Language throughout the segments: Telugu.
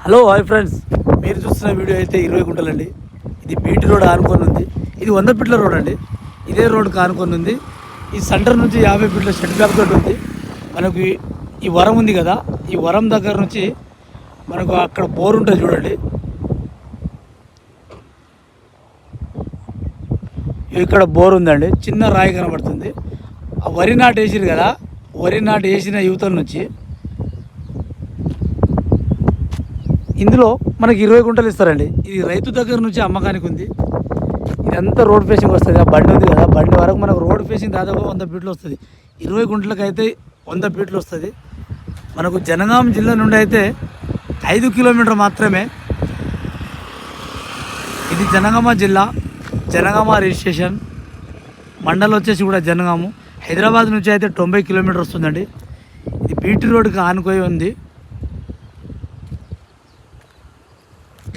హలో హాయ్ ఫ్రెండ్స్ మీరు చూస్తున్న వీడియో అయితే ఇరవై గుంటలండి. ఇది బీటీ రోడ్ ఆనుకొని ఉంది. ఇది వంద ఫీట్ల రోడ్ అండి. ఇదే రోడ్కి ఆనుకొని ఉంది. ఈ సెంటర్ నుంచి యాభై ఫీట్ల షెడ్ బ్యాక్ తోటి ఉంది. మనకు ఈ- ఈ వరం ఉంది కదా. ఈ వరం దగ్గర నుంచి మనకు అక్కడ బోర్ ఉంటుంది చూడండి. ఇక్కడ బోర్ ఉందండి. చిన్న రాయి కనబడుతుంది. ఆ వరి నాటు వేసిరు కదా. వరి నాటు వేసిన యువతల నుంచి ఇందులో మనకి ఇరవై గుంటలు ఇస్తారండి. ఇది రైతు దగ్గర నుంచి అమ్మకానికి ఉంది. ఇదంతా రోడ్ ఫేసింగ్ వస్తుంది. ఆ బండి ఉంది కదా బండి వరకు మనకు రోడ్ ఫేసింగ్ దాదాపు వంద ఫీట్లు వస్తుంది. ఇరవై గుంటలకు అయితే వంద ఫీట్లు వస్తుంది. మనకు జనగాం జిల్లా నుండి అయితే ఐదు కిలోమీటర్ మాత్రమే. ఇది జనగామ జిల్లా జనగామ రిజిస్ట్రేషన్ మండలం వచ్చేసి కూడా జనగాము. హైదరాబాద్ నుంచి అయితే తొంభై కిలోమీటర్ వస్తుందండి. ఇది బీటీ రోడ్కి ఆనుకొని ఉంది.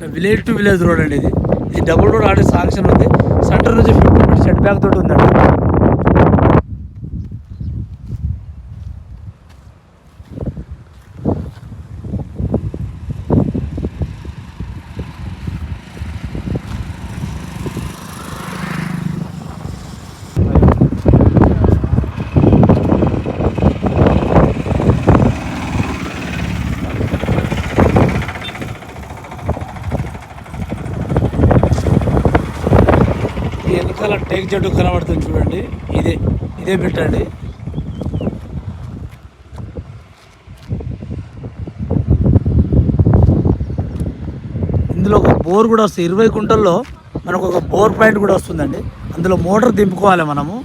ఇట్లా విలేజ్ టు విలేజ్ రోడ్ అండి ఇది ఇది డబుల్ రోడ్ ఆడే శాంక్షన్ ఉంది. సెంటర్ నుంచి ఫిఫ్టీ ఫీట్ సెట్ బ్యాక్ తోటి ఉందండి ఈ వెనకాల టేక్ చెట్టు కనబడుతుంది చూడండి. ఇదే ఇదే పెట్టండి ఇందులో ఒక బోర్ కూడా వస్తుంది. ఇరవై కుంటల్లో మనకు ఒక బోర్ పాయింట్ కూడా వస్తుందండి. అందులో మోటార్ దింపుకోవాలి మనము.